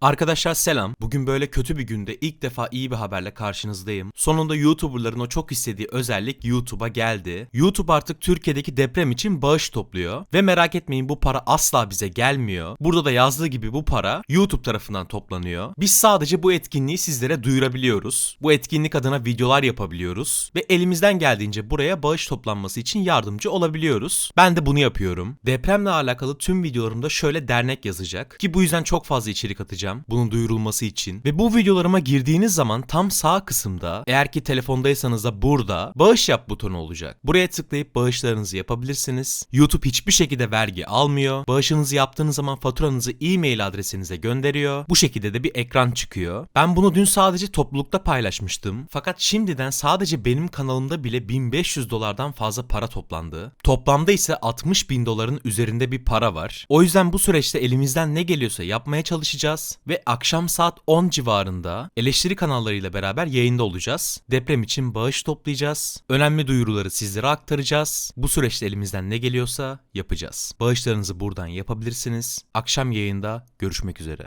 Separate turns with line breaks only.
Arkadaşlar selam. Bugün böyle kötü bir günde ilk defa iyi bir haberle karşınızdayım. Sonunda YouTuber'ların o çok istediği özellik YouTube'a geldi. YouTube artık Türkiye'deki deprem için bağış topluyor. Ve merak etmeyin bu para asla bize gelmiyor. Burada da yazdığı gibi bu para YouTube tarafından toplanıyor. Biz sadece bu etkinliği sizlere duyurabiliyoruz. Bu etkinlik adına videolar yapabiliyoruz. Ve elimizden geldiğince buraya bağış toplanması için yardımcı olabiliyoruz. Ben de bunu yapıyorum. Depremle alakalı tüm videolarımda şöyle dernek yazacak. Ki bu yüzden çok fazla içerik atacağım bunun duyurulması için. Ve bu videolarıma girdiğiniz zaman tam sağ kısımda eğer ki telefondaysanız da burada bağış yap butonu olacak. Buraya tıklayıp bağışlarınızı yapabilirsiniz. YouTube hiçbir şekilde vergi almıyor. Bağışınızı yaptığınız zaman faturanızı e-mail adresinize gönderiyor. Bu şekilde de bir ekran çıkıyor. Ben bunu dün sadece toplulukta paylaşmıştım. Fakat şimdiden sadece benim kanalımda bile 1500 dolardan fazla para toplandı. Toplamda ise 60 bin doların üzerinde bir para var. O yüzden bu süreçte elimizden ne geliyorsa yapmaya çalışacağız ve akşam saat 10 civarında eleştiri kanallarıyla beraber yayında olacağız. Deprem için bağış toplayacağız. Önemli duyuruları sizlere aktaracağız. Bu süreçte elimizden ne geliyorsa yapacağız. Bağışlarınızı buradan yapabilirsiniz. Akşam yayında görüşmek üzere.